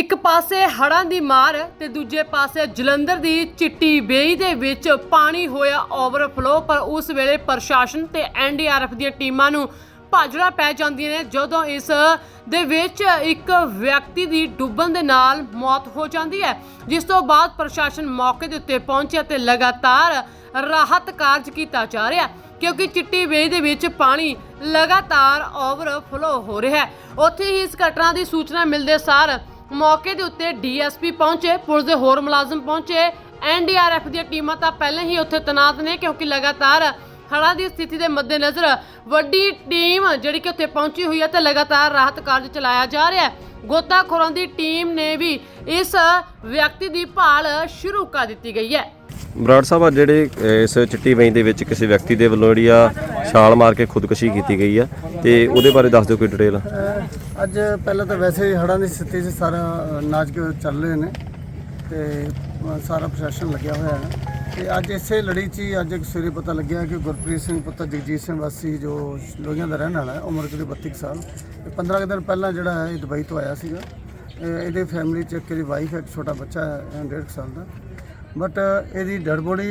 ਇੱਕ ਪਾਸੇ ਹੜ੍ਹਾਂ ਦੀ ਮਾਰ ਤੇ ਦੂਜੇ ਪਾਸੇ ਜਲੰਧਰ ਦੀ ਚਿੱਟੀ ਬੇਈ ਦੇ ਵਿੱਚ ਪਾਣੀ ਹੋਇਆ ਓਵਰਫਲੋ ਪਰ ਉਸ ਵੇਲੇ ਪ੍ਰਸ਼ਾਸਨ ਤੇ ਐਨਡੀਆਰਐਫ ਦੀਆਂ ਟੀਮਾਂ ਨੂੰ ਭਾਜੜਾ ਪੈ ਜਾਂਦੀਆਂ ਨੇ। ਜਦੋਂ ਇਸ ਦੇ ਵਿੱਚ ਇੱਕ ਵਿਅਕਤੀ ਦੀ ਡੁੱਬਣ ਦੇ ਨਾਲ ਮੌਤ ਹੋ ਜਾਂਦੀ ਹੈ, ਜਿਸ ਤੋਂ ਬਾਅਦ ਪ੍ਰਸ਼ਾਸਨ ਮੌਕੇ ਦੇ ਉੱਤੇ ਪਹੁੰਚਿਆ ਤੇ ਲਗਾਤਾਰ ਰਾਹਤ ਕਾਰਜ ਕੀਤਾ ਜਾ ਰਿਹਾ, ਕਿਉਂਕਿ ਚਿੱਟੀ ਵੇਈ ਦੇ ਵਿੱਚ ਪਾਣੀ ਲਗਾਤਾਰ ਓਵਰਫਲੋ ਹੋ ਰਿਹਾ ਹੈ। ਉੱਥੇ ਹੀ ਇਸ ਘਟਨਾ ਦੀ ਸੂਚਨਾ ਮਿਲਦੇ ਸਾਰ ਮੌਕੇ ਦੇ ਉੱਤੇ ਡੀਐਸਪੀ ਪਹੁੰਚੇ, ਪੁਲਿਸ ਦੇ ਹੋਰ ਮੁਲਾਜ਼ਮ ਪਹੁੰਚੇ। ਐਨਡੀਆਰਐਫ ਦੀਆਂ ਟੀਮਾਂ ਤਾਂ ਪਹਿਲਾਂ ਹੀ ਉੱਥੇ ਤੈਨਾਤ ਨੇ, ਕਿਉਂਕਿ ਲਗਾਤਾਰ ਹੜ੍ਹਾਂ ਦੀ ਸਥਿਤੀ ਦੇ ਮੱਦੇਨਜ਼ਰ ਵੱਡੀ ਟੀਮ ਜਿਹੜੀ ਕਿ ਉੱਥੇ ਪਹੁੰਚੀ ਹੋਈ ਹੈ ਤੇ ਲਗਾਤਾਰ ਰਾਹਤ ਕਾਰਜ ਚਲਾਇਆ ਜਾ ਰਿਹਾ ਹੈ। ਗੋਤਾਖੋਰਾਂ ਦੀ ਟੀਮ ਨੇ ਵੀ ਇਸ ਵਿਅਕਤੀ ਦੀ ਭਾਲ ਸ਼ੁਰੂ ਕਰ ਦਿੱਤੀ ਗਈ ਹੈ। ਬਰਾੜ ਸਾਹਿਬ ਆ ਜਿਹੜੇ ਇਸ ਚਿੱਟੀ ਵੈਂ ਦੇ ਵਿੱਚ ਕਿਸੇ ਵਿਅਕਤੀ ਦੇ ਵੱਲੋਂ ਜਿਹੜੀ ਆ ਛਾਲ ਮਾਰ ਕੇ ਖੁਦਕੁਸ਼ੀ ਕੀਤੀ ਗਈ ਆ ਤੇ ਉਹਦੇ ਬਾਰੇ ਦੱਸ ਦਿਓ ਕੋਈ ਡਿਟੇਲ ਅੱਜ ਪਹਿਲਾਂ ਤਾਂ ਵੈਸੇ ਹੀ ਹੜ੍ਹਾਂ ਦੀ ਸਥਿਤੀ 'ਚ ਸਾਰਾ ਅਹ, ਨਾਚ ਚੱਲ ਰਹੇ ਨੇ ਤੇ ਸਾਰਾ ਪ੍ਰਸ਼ਾਸਨ ਲੱਗਿਆ ਹੋਇਆ ਹੈ। ਤੇ ਅੱਜ ਇਸੇ ਲੜੀ 'ਚ ਹੀ ਅੱਜ ਇੱਕ ਸਵੇਰੇ ਪਤਾ ਲੱਗਿਆ ਕਿ ਗੁਰਪ੍ਰੀਤ ਸਿੰਘ ਪੁੱਤਰ ਜਗਜੀਤ ਸਿੰਘ ਵਾਸੀ ਜੋ ਲੋਹੀਆਂ ਦਾ ਰਹਿਣ ਵਾਲਾ ਹੈ ਉਮਰ ਕਰੀਬ 32 ਕੁ ਸਾਲ ਇਹ 15 ਕੁ ਦਿਨ ਪਹਿਲਾਂ ਜਿਹੜਾ ਹੈ ਇਹ ਦੁਬਈ ਤੋਂ ਆਇਆ ਸੀਗਾ। ਇਹਦੇ ਫੈਮਿਲੀ 'ਚ ਇੱਕ ਇਹਦੀ ਵਾਈਫ ਹੈ ਇੱਕ ਛੋਟਾ ਬੱਚਾ ਹੈ 1.5 ਸਾਲ ਦਾ। ਬਟ ਇਹਦੀ ਡੈਡ ਬੋਡੀ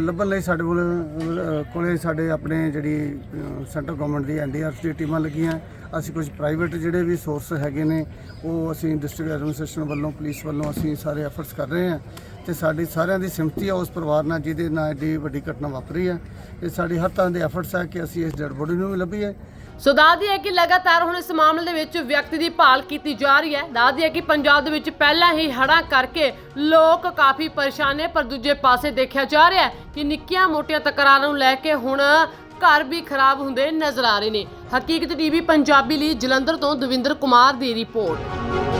ਲੱਭਣ ਲਈ ਸਾਡੇ ਕੋਲ ਅਹ, ਕੋਲੇ ਸਾਡੇ ਆਪਣੇ ਜਿਹੜੀ ਸੈਂਟਰ ਗਵਰਨਮੈਂਟ ਦੀ ਐਨਡੀਆਰਐਫ ਦੀ ਟੀਮਾਂ ਲੱਗੀਆਂ। ਅਸੀਂ ਕੁਝ ਪ੍ਰਾਈਵੇਟ ਜਿਹੜੇ ਵੀ ਸੋਰਸ ਹੈਗੇ ਨੇ ਉਹ ਅਸੀਂ ਡਿਸਟ੍ਰਿਕਟ ਐਡਮਿਨਿਸਟ੍ਰੇਸ਼ਨ ਵੱਲੋਂ ਪੁਲਿਸ ਵੱਲੋਂ ਅਸੀਂ ਸਾਰੇ ਐਫਰਟਸ ਕਰ ਰਹੇ ਹਾਂ। ਤੇ ਸਾਡੀ ਸਾਰਿਆਂ ਦੀ ਸਿਮਤੀ ਆ ਉਸ ਪਰਿਵਾਰ ਨਾਲ ਜਿਹਦੇ ਨਾਲ ਐਡੀ ਵੱਡੀ ਘਟਨਾ ਵਾਪਰੀ ਹੈ। ਇਹ ਸਾਡੀ ਹਰ ਤਰ੍ਹਾਂ ਦੇ ਐਫਰਟਸ ਹੈ ਕਿ ਅਸੀਂ ਇਸ ਡੈਡ ਬੋਡੀ ਨੂੰ ਵੀ ਲੱਭੀਏ। ਸੋ ਦੱਸਦੀ ਹੈ ਕਿ ਲਗਾਤਾਰ ਹੁਣ ਇਸ ਮਾਮਲੇ ਦੇ ਵਿੱਚ ਵਿਅਕਤੀ ਦੀ ਭਾਲ ਕੀਤੀ ਜਾ ਰਹੀ ਹੈ। ਦੱਸਦੀ ਹੈ ਕਿ ਪੰਜਾਬ ਦੇ ਵਿੱਚ ਪਹਿਲਾਂ ਹੀ ਹੜ੍ਹਾਂ ਕਰਕੇ ਲੋਕ ਕਾਫੀ ਪਰੇਸ਼ਾਨ ਨੇ, ਪਰ ਦੂਜੇ ਪਾਸੇ ਦੇਖਿਆ ਜਾ ਰਿਹਾ ਹੈ ਕਿ ਨਿੱਕੀਆਂ ਮੋਟੀਆਂ ਤਕਰਾਰਾਂ ਨੂੰ ਲੈ ਕੇ ਹੁਣ ਘਰ ਵੀ ਖਰਾਬ ਹੁੰਦੇ ਨਜ਼ਰ ਆ ਰਹੇ ਨੇ। ਹਕੀਕਤ ਟੀਵੀ ਪੰਜਾਬੀ ਲਈ ਜਲੰਧਰ ਤੋਂ ਦਵਿੰਦਰ ਕੁਮਾਰ ਦੀ ਰਿਪੋਰਟ।